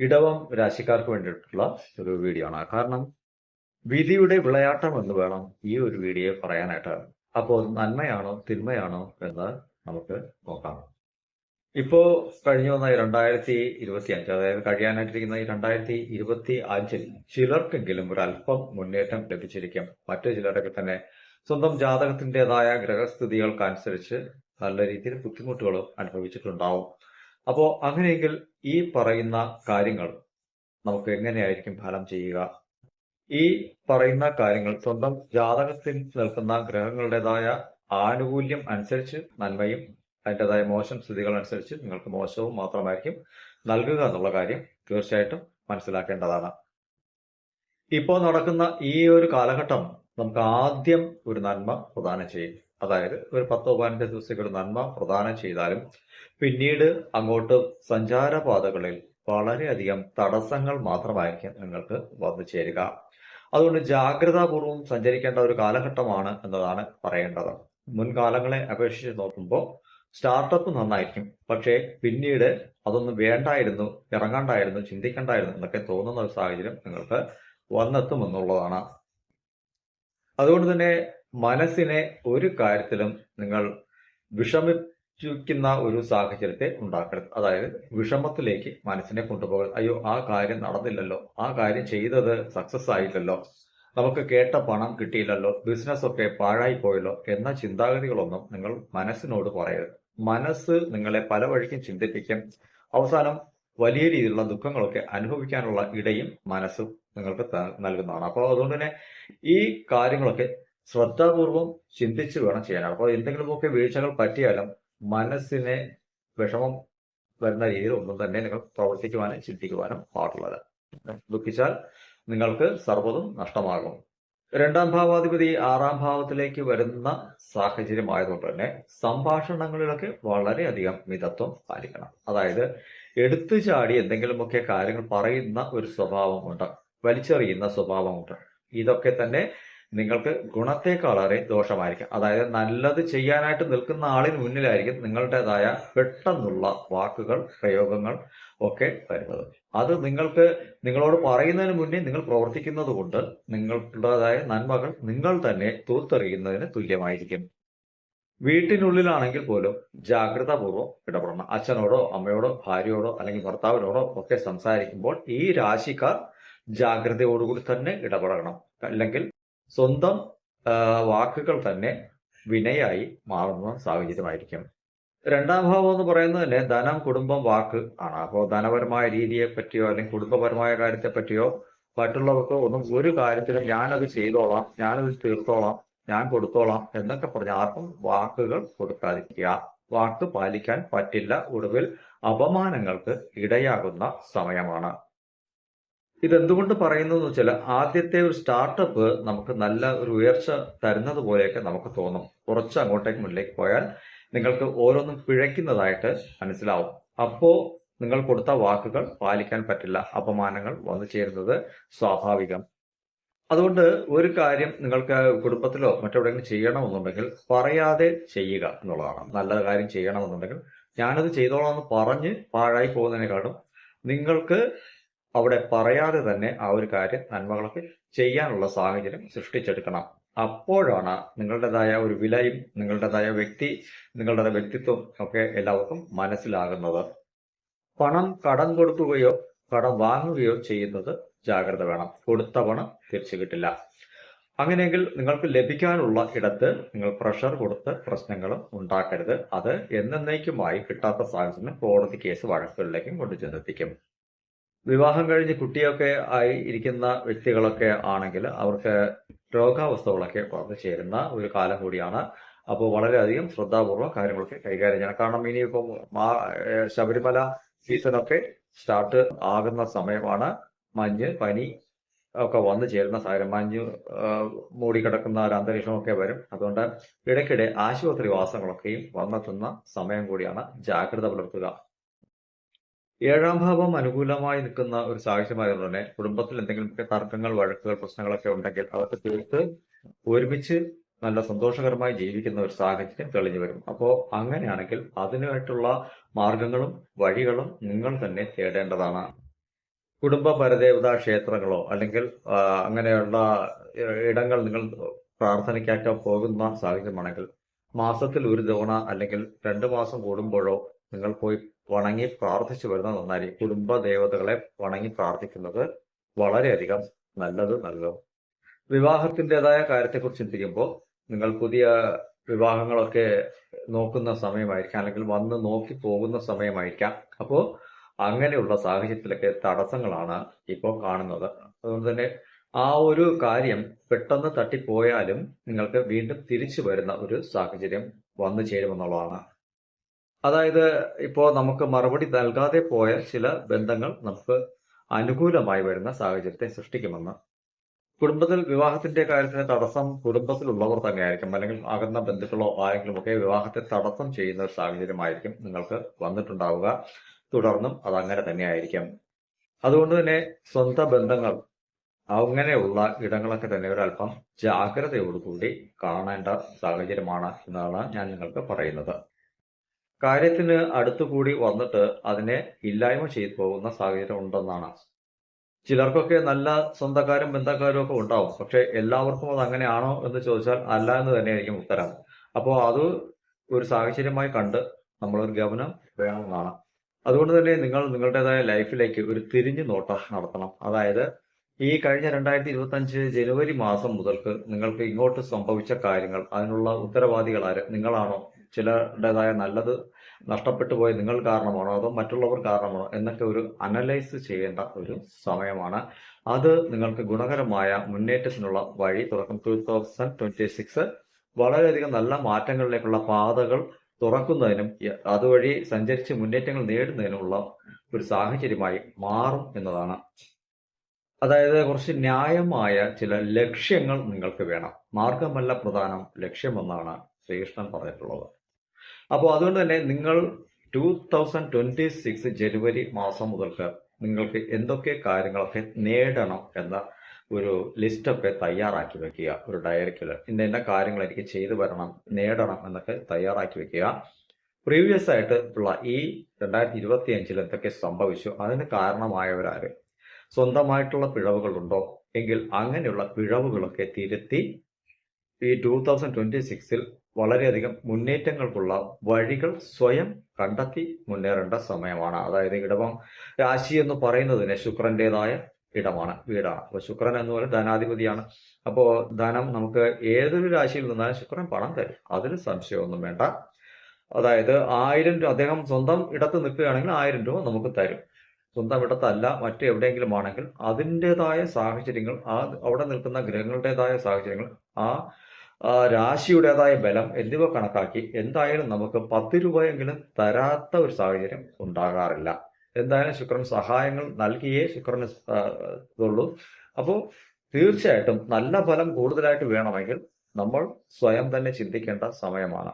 ഇടവം രാശിക്കാർക്ക് വേണ്ടിയിട്ടുള്ള ഒരു വീഡിയോ ആണ്. കാരണം വിധിയുടെ വിളയാട്ടം എന്ന് വേണം ഈ ഒരു വീഡിയോ പറയാനായിട്ട്. അപ്പോൾ നന്മയാണോ തിന്മയാണോ എന്ന് നമുക്ക് നോക്കാം. ഇപ്പോ കഴിഞ്ഞു വന്ന രണ്ടായിരത്തി ഇരുപത്തി അഞ്ച് അതായത് കഴിയാനായിട്ടിരിക്കുന്ന ഈ രണ്ടായിരത്തി ഇരുപത്തി അഞ്ചിൽ ചിലർക്കെങ്കിലും ഒരു അല്പം മുന്നേറ്റം ലഭിച്ചിരിക്കും. മറ്റു ചിലരൊക്കെ തന്നെ സ്വന്തം ജാതകത്തിന്റെതായ ഗ്രഹസ്ഥിതികൾക്കനുസരിച്ച് നല്ല രീതിയിൽ ബുദ്ധിമുട്ടുകളും അനുഭവിച്ചിട്ടുണ്ടാവും. അപ്പോ അങ്ങനെയെങ്കിൽ ഈ പറയുന്ന കാര്യങ്ങൾ നമുക്ക് എങ്ങനെയായിരിക്കും ഫലം ചെയ്യുക? ഈ പറയുന്ന കാര്യങ്ങൾ സ്വന്തം ജാതകത്തിൽ നിൽക്കുന്ന ഗ്രഹങ്ങളുടേതായ ആനുകൂല്യം അനുസരിച്ച് നന്മയും അതിന്റെതായ മോശം സ്ഥിതികൾ അനുസരിച്ച് നിങ്ങൾക്ക് മോശവും മാത്രമായിരിക്കും നൽകുക എന്നുള്ള കാര്യം തീർച്ചയായിട്ടും മനസ്സിലാക്കേണ്ടതാണ്. ഇപ്പോൾ നടക്കുന്ന ഈ ഒരു കാലഘട്ടം നമുക്ക് ആദ്യം ഒരു നന്മ പ്രദാനം ചെയ്യും. അതായത് ഒരു പത്തോ പതിനഞ്ചോ ദിവസത്തേക്ക് നന്മ പ്രദാനം ചെയ്താലും പിന്നീട് അങ്ങോട്ട് സഞ്ചാരപാതകളിൽ വളരെയധികം തടസ്സങ്ങൾ മാത്രമായിരിക്കും നിങ്ങൾക്ക് വന്നു ചേരുക. അതുകൊണ്ട് ജാഗ്രതാപൂർവം സഞ്ചരിക്കേണ്ട ഒരു കാലഘട്ടമാണ് എന്നതാണ് പറയേണ്ടത്. മുൻകാലങ്ങളെ അപേക്ഷിച്ച് നോക്കുമ്പോൾ സ്റ്റാർട്ടപ്പ് നന്നായിരിക്കും. പക്ഷേ പിന്നീട് അതൊന്നും വേണ്ടായിരുന്നു ഇറങ്ങാണ്ടായിരുന്നു ചിന്തിക്കണ്ടായിരുന്നു എന്നൊക്കെ തോന്നുന്ന ഒരു സാഹചര്യം നിങ്ങൾക്ക് വന്നെത്തും എന്നുള്ളതാണ് അതുകൊണ്ട് തന്നെ മനസ്സിനെ ഒരു കാര്യത്തിലും നിങ്ങൾ വിഷമിപ്പിക്കുന്ന ഒരു സാഹചര്യത്തെ ഉണ്ടാക്കരുത്. അതായത് വിഷമത്തിലേക്ക് മനസ്സിനെ കൊണ്ടുപോകരുത്. അയ്യോ ആ കാര്യം നടന്നില്ലല്ലോ. ആ കാര്യം ചെയ്തത് സക്സസ് ആയില്ലല്ലോ. നമുക്ക് കേട്ട പണം കിട്ടിയില്ലല്ലോ. ബിസിനസ് ഒക്കെ പാഴായി പോയല്ലോ എന്ന ചിന്താഗതികളൊന്നും നിങ്ങൾ മനസ്സിനോട് പറയരുത്. മനസ്സ് നിങ്ങളെ പല വഴിക്കും ചിന്തിപ്പിക്കും. അവസാനം വലിയ രീതിയിലുള്ള ദുഃഖങ്ങളൊക്കെ അനുഭവിക്കാനുള്ള ഇടയും മനസ്സും നിങ്ങൾക്ക് നൽകുന്നതാണ്. അപ്പോൾ അതുകൊണ്ട് തന്നെ ഈ കാര്യങ്ങളൊക്കെ ശ്രദ്ധാപൂർവം ചിന്തിച്ചു വേണം ചെയ്യാൻ. അപ്പോൾ എന്തെങ്കിലുമൊക്കെ വീഴ്ചകൾ പറ്റിയാലും മനസ്സിനെ വിഷമം വരുന്ന രീതിയിൽ ഒന്നും തന്നെ നിങ്ങൾ പ്രവർത്തിക്കുവാനും ചിന്തിക്കുവാനും പാടുള്ളത്. ദുഃഖിച്ചാൽ നിങ്ങൾക്ക് സർവതും നഷ്ടമാകും. രണ്ടാം ഭാവാധിപതി ആറാം ഭാവത്തിലേക്ക് വരുന്ന സാഹചര്യമായതുകൊണ്ട് തന്നെ സംഭാഷണങ്ങളിലൊക്കെ വളരെയധികം മിതത്വം പാലിക്കണം. അതായത് എടുത്തു ചാടി എന്തെങ്കിലുമൊക്കെ കാര്യങ്ങൾ പറയുന്ന ഒരു സ്വഭാവമുണ്ട് വലിച്ചെറിയുന്ന സ്വഭാവമുണ്ട് ഇതൊക്കെ തന്നെ നിങ്ങൾക്ക് ഗുണത്തെക്കാളേറെ ദോഷമായിരിക്കും. അതായത് നല്ലത് ചെയ്യാനായിട്ട് നിൽക്കുന്ന ആളിന് മുന്നിലായിരിക്കും നിങ്ങളുടേതായ പെട്ടെന്നുള്ള വാക്കുകൾ പ്രയോഗങ്ങൾ ഒക്കെ വരുന്നത്. അത് നിങ്ങൾക്ക് നിങ്ങളോട് പറയുന്നതിന് മുന്നേ നിങ്ങൾ പ്രവർത്തിക്കുന്നത് കൊണ്ട് നിങ്ങളുടേതായ നന്മകൾ നിങ്ങൾ തന്നെ തൂത്തെറിയുന്നതിന് തുല്യമായിരിക്കും. വീട്ടിനുള്ളിലാണെങ്കിൽ പോലും ജാഗ്രതാപൂർവം ഇടപെടണം. അച്ഛനോടോ അമ്മയോടോ ഭാര്യയോടോ അല്ലെങ്കിൽ ഭർത്താവിനോടോ ഒക്കെ സംസാരിക്കുമ്പോൾ ഈ രാശിക്കാർ ജാഗ്രതയോടുകൂടി തന്നെ ഇടപെടണം. അല്ലെങ്കിൽ സ്വന്തം വാക്കുകൾ തന്നെ വിനയായി മാറുന്ന സാഹചര്യമായിരിക്കും രണ്ടാം ഭാവം എന്ന് പറയുന്നത് തന്നെ ധനം കുടുംബം വാക്ക് ആണ്. അപ്പോൾ ധനപരമായ രീതിയെ പറ്റിയോ അല്ലെങ്കിൽ കുടുംബപരമായ കാര്യത്തെ പറ്റിയോ മറ്റുള്ളവർക്ക് ഒന്നും ഒരു കാര്യത്തിലും ഞാനത് ചെയ്തോളാം ഞാനത് തീർത്തോളാം ഞാൻ കൊടുത്തോളാം എന്നൊക്കെ പറഞ്ഞ് ആർക്കും വാക്കുകൾ കൊടുക്കാതിരിക്കുക. വാക്ക് പാലിക്കാൻ പറ്റില്ല. ഒടുവിൽ അപമാനങ്ങൾക്ക് ഇടയാകുന്ന സമയമാണ്. ഇതെന്തുകൊണ്ട് പറയുന്നത് എന്ന് വെച്ചാൽ ആദ്യത്തെ ഒരു സ്റ്റാർട്ടപ്പ് നമുക്ക് നല്ല ഒരു ഉയർച്ച തരുന്നത് പോലെയൊക്കെ നമുക്ക് തോന്നും. കുറച്ച് അങ്ങോട്ടേക്ക് മുന്നിലേക്ക് പോയാൽ നിങ്ങൾക്ക് ഓരോന്നും പിഴയ്ക്കുന്നതായിട്ട് മനസ്സിലാവും. അപ്പോ നിങ്ങൾ കൊടുത്ത വാക്കുകൾ പാലിക്കാൻ പറ്റില്ല അപമാനങ്ങൾ വന്നു ചേരുന്നത് സ്വാഭാവികം. അതുകൊണ്ട് ഒരു കാര്യം നിങ്ങൾക്ക് കുടുംബത്തിലോ മറ്റെവിടെയെങ്കിലും ചെയ്യണമെന്നുണ്ടെങ്കിൽ പറയാതെ ചെയ്യുക എന്നുള്ളതാണ്. നല്ല കാര്യം ചെയ്യണമെന്നുണ്ടെങ്കിൽ ഞാനത് ചെയ്തോളാം എന്ന് പറഞ്ഞ് പാഴായി പോകുന്നതിനെക്കാളും നിങ്ങൾക്ക് അവിടെ പറയാതെ തന്നെ ആ ഒരു കാര്യം നന്മകളൊക്കെ ചെയ്യാനുള്ള സാഹചര്യം സൃഷ്ടിച്ചെടുക്കണം. അപ്പോഴാണ് നിങ്ങളുടേതായ ഒരു വിലയും നിങ്ങളുടേതായ വ്യക്തി നിങ്ങളുടെ വ്യക്തിത്വം ഒക്കെ എല്ലാവർക്കും മനസ്സിലാകുന്നത്. പണം കടം കൊടുക്കുകയോ കടം വാങ്ങുകയോ ചെയ്യുന്നത് ജാഗ്രത വേണം. കൊടുത്ത പണം തിരിച്ചു കിട്ടില്ല. അങ്ങനെയെങ്കിൽ നിങ്ങൾക്ക് ലഭിക്കാനുള്ള ഇടത്ത് നിങ്ങൾ പ്രഷർ കൊടുത്ത് പ്രശ്നങ്ങളും ഉണ്ടാക്കരുത്. അത് എന്നേക്കുമായി കിട്ടാത്ത സാഹചര്യം കോടതി കേസ് വഴക്കുകളിലേക്കും കൊണ്ടു ചെന്നെത്തിക്കും വിവാഹം കഴിഞ്ഞ് കുട്ടിയൊക്കെ ആയി ഇരിക്കുന്ന വ്യക്തികളൊക്കെ ആണെങ്കിൽ അവർക്ക് രോഗാവസ്ഥകളൊക്കെ വന്നു ചേരുന്ന ഒരു കാലം കൂടിയാണ്. അപ്പോൾ വളരെയധികം ശ്രദ്ധാപൂർവം കാര്യങ്ങളൊക്കെ കൈകാര്യം ചെയ്യണം. കാരണം ഇനിയിപ്പം ശബരിമല സീസണൊക്കെ സ്റ്റാർട്ട് ആകുന്ന സമയമാണ് മഞ്ഞ് പനി ഒക്കെ വന്നു ചേരുന്ന സാഹചര്യം. മഞ്ഞ് മൂടിക്കിടക്കുന്ന ഒരു അന്തരീക്ഷമൊക്കെ വരും. അതുകൊണ്ട് ഇടയ്ക്കിടെ ആശുപത്രി വാസങ്ങളൊക്കെയും വന്നെത്തുന്ന സമയം കൂടിയാണ് ജാഗ്രത പുലർത്തുക. ഏഴാം ഭാവം അനുകൂലമായി നിൽക്കുന്ന ഒരു സാഹചര്യമായതുകൊണ്ട് തന്നെ. കുടുംബത്തിൽ എന്തെങ്കിലും തർക്കങ്ങൾ വഴക്കുകൾ പ്രശ്നങ്ങളൊക്കെ ഉണ്ടെങ്കിൽ അതൊക്കെ തീർത്ത് ഒരുമിച്ച് നല്ല സന്തോഷകരമായി ജീവിക്കുന്ന ഒരു സാഹചര്യം തെളിഞ്ഞു വരും. അപ്പോൾ അങ്ങനെയാണെങ്കിൽ അതിനായിട്ടുള്ള മാർഗങ്ങളും വഴികളും നിങ്ങൾ തന്നെ തേടേണ്ടതാണ്. കുടുംബ പരദേവതാ ക്ഷേത്രങ്ങളോ അല്ലെങ്കിൽ അങ്ങനെയുള്ള ഇടങ്ങൾ നിങ്ങൾ പ്രാർത്ഥനയ്ക്കൊക്കെ പോകുന്ന സാഹചര്യമാണെങ്കിൽ മാസത്തിൽ ഒരു തവണ അല്ലെങ്കിൽ രണ്ട് മാസം കൂടുമ്പോഴോ നിങ്ങൾ പോയി വണങ്ങി പ്രാർത്ഥിച്ചു വരുന്നത് നന്നായിരിക്കും കുടുംബ ദേവതകളെ വണങ്ങി പ്രാർത്ഥിക്കുന്നത് വളരെയധികം നല്ലത് നൽകും വിവാഹത്തിന്റെതായ കാര്യത്തെക്കുറിച്ച് ചിന്തിക്കുമ്പോൾ നിങ്ങൾ പുതിയ വിവാഹങ്ങളൊക്കെ നോക്കുന്ന സമയമായിരിക്കാം അല്ലെങ്കിൽ വന്ന് നോക്കി പോകുന്ന സമയമായിരിക്കാം. അപ്പോൾ അങ്ങനെയുള്ള സാഹചര്യത്തിലൊക്കെ തടസ്സങ്ങളാണ് ഇപ്പോൾ കാണുന്നത്. അതുകൊണ്ട് തന്നെ ആ ഒരു കാര്യം പെട്ടെന്ന് തട്ടിപ്പോയാലും നിങ്ങൾക്ക് വീണ്ടും തിരിച്ചു വരുന്ന ഒരു സാഹചര്യം വന്നു ചേരുമെന്നുള്ളതാണ് അതായത് ഇപ്പോൾ നമുക്ക് മറുപടി നൽകാതെ പോയ ചില ബന്ധങ്ങൾ നമുക്ക് അനുകൂലമായി വരുന്ന സാഹചര്യത്തെ സൃഷ്ടിക്കുമെന്ന്. കുടുംബത്തിൽ വിവാഹത്തിന്റെ കാര്യത്തിന് തടസ്സം കുടുംബത്തിലുള്ളവർ തന്നെയായിരിക്കും. അല്ലെങ്കിൽ അകന്ന ബന്ധുക്കളോ ആരെങ്കിലും ഒക്കെ വിവാഹത്തെ തടസ്സം ചെയ്യുന്ന ഒരു സാഹചര്യമായിരിക്കും നിങ്ങൾക്ക് വന്നിട്ടുണ്ടാവുക. തുടർന്നും അത് അങ്ങനെ തന്നെയായിരിക്കും. അതുകൊണ്ട് തന്നെ സ്വന്ത ബന്ധങ്ങൾ അങ്ങനെയുള്ള ഇടങ്ങളൊക്കെ തന്നെ ഒരല്പം ജാഗ്രതയോടുകൂടി കാണേണ്ട സാഹചര്യമാണ് എന്നാണ് ഞാൻ നിങ്ങൾക്ക് പറയുന്നത്. കാര്യത്തിന് അടുത്തുകൂടി വന്നിട്ട് അതിനെ ഇല്ലായ്മ ചെയ്തു പോകുന്ന സാഹചര്യം ഉണ്ടെന്നാണ്. ചിലർക്കൊക്കെ നല്ല സ്വന്തക്കാരും ബന്ധക്കാരും ഒക്കെ ഉണ്ടാവും. പക്ഷെ എല്ലാവർക്കും അത് അങ്ങനെയാണോ എന്ന് ചോദിച്ചാൽ അല്ല എന്ന് തന്നെയായിരിക്കും ഉത്തരം. അപ്പോൾ അത് ഒരു സാഹചര്യമായി കണ്ട് നമ്മളൊരു ഗമനം വേണമെന്നാണ്. അതുകൊണ്ട് തന്നെ നിങ്ങൾ നിങ്ങളുടേതായ ലൈഫിലേക്ക് ഒരു തിരിഞ്ഞു നോട്ടം നടത്തണം. അതായത് ഈ കഴിഞ്ഞ രണ്ടായിരത്തി ഇരുപത്തി അഞ്ച് ജനുവരി മാസം മുതൽക്ക് നിങ്ങൾക്ക് ഇങ്ങോട്ട് സംഭവിച്ച കാര്യങ്ങൾ അതിനുള്ള ഉത്തരവാദികൾ ആര്? നിങ്ങളാണോ ചിലരുടേതായ നല്ലത് നഷ്ടപ്പെട്ടു പോയ നിങ്ങൾ കാരണമാണോ അതോ മറ്റുള്ളവർ കാരണമാണോ എന്നൊക്കെ ഒരു അനലൈസ് ചെയ്യേണ്ട ഒരു സമയമാണ്. അത് നിങ്ങൾക്ക് ഗുണകരമായ മുന്നേറ്റത്തിനുള്ള വഴി തുറക്കും ടൂ തൗസൻഡ് ട്വന്റി സിക്സ് വളരെയധികം നല്ല മാറ്റങ്ങളിലേക്കുള്ള പാതകൾ തുറക്കുന്നതിനും അതുവഴി സഞ്ചരിച്ച് മുന്നേറ്റങ്ങൾ നേടുന്നതിനുമുള്ള ഒരു സാഹചര്യമായി മാറും എന്നതാണ്. അതായത് കുറച്ച് ന്യായമായ ചില ലക്ഷ്യങ്ങൾ നിങ്ങൾക്ക് വേണം. മാർഗമല്ല പ്രധാനം ലക്ഷ്യമെന്നാണ് ശ്രീകൃഷ്ണൻ പറഞ്ഞിട്ടുള്ളത്. അപ്പോൾ അതുകൊണ്ട് തന്നെ നിങ്ങൾ ടൂ തൗസൻഡ് ട്വന്റി സിക്സ് ജനുവരി മാസം മുതൽക്ക് നിങ്ങൾക്ക് എന്തൊക്കെ കാര്യങ്ങളൊക്കെ നേടണം എന്ന ഒരു ലിസ്റ്റൊക്കെ തയ്യാറാക്കി വെക്കുക. ഒരു ഡയറിക്കിൽ ഇന്ന ഇന്ന കാര്യങ്ങൾ എനിക്ക് ചെയ്തു വരണം നേടണം എന്നൊക്കെ തയ്യാറാക്കി വെക്കുക. പ്രീവിയസ് ആയിട്ട് ഉള്ള ഈ രണ്ടായിരത്തി ഇരുപത്തി അഞ്ചിൽ എന്തൊക്കെ സംഭവിച്ചു അതിന് കാരണമായവരാര്? സ്വന്തമായിട്ടുള്ള പിഴവുകളുണ്ടോ? എങ്കിൽ അങ്ങനെയുള്ള പിഴവുകളൊക്കെ തിരുത്തി ഈ ടൂ തൗസൻഡ് ട്വന്റി സിക്സിൽ വളരെയധികം മുന്നേറ്റങ്ങൾക്കുള്ള വഴികൾ സ്വയം കണ്ടെത്തി മുന്നേറേണ്ട സമയമാണ്. അതായത് ഇടവം രാശി എന്ന് പറയുന്നതിന് ശുക്രന്റേതായ ഇടമാണ് വീടാണ്. അപ്പൊ ശുക്രൻ എന്ന് പറയുന്നത് ധനാധിപതിയാണ്. അപ്പോ ധനം നമുക്ക് ഏതൊരു രാശിയിൽ നിന്നാലും ശുക്രൻ പണം തരും. അതിൽ സംശയമൊന്നും വേണ്ട. അതായത് ആയിരം രൂപ അദ്ദേഹം സ്വന്തം ഇടത്ത് നിൽക്കുകയാണെങ്കിൽ ആയിരം രൂപ നമുക്ക് തരും. സ്വന്തം ഇടത്തല്ല മറ്റെവിടെയെങ്കിലും ആണെങ്കിൽ അതിന്റെതായ സാഹചര്യങ്ങൾ ആ അവിടെ നിൽക്കുന്ന ഗ്രഹങ്ങളുടേതായ സാഹചര്യങ്ങൾ ആ രാശിയുടേതായ ബലം എന്നിവ കണക്കാക്കി എന്തായാലും നമുക്ക് പത്ത് രൂപയെങ്കിലും തരാത്ത ഒരു സാഹചര്യം ഉണ്ടാകാറില്ല. എന്തായാലും ശുക്രൻ സഹായങ്ങൾ നൽകിയേ ശുക്രന് ഉള്ളൂ അപ്പോൾ തീർച്ചയായിട്ടും നല്ല ഫലം കൂടുതലായിട്ട് വേണമെങ്കിൽ നമ്മൾ സ്വയം തന്നെ ചിന്തിക്കേണ്ട സമയമാണ്.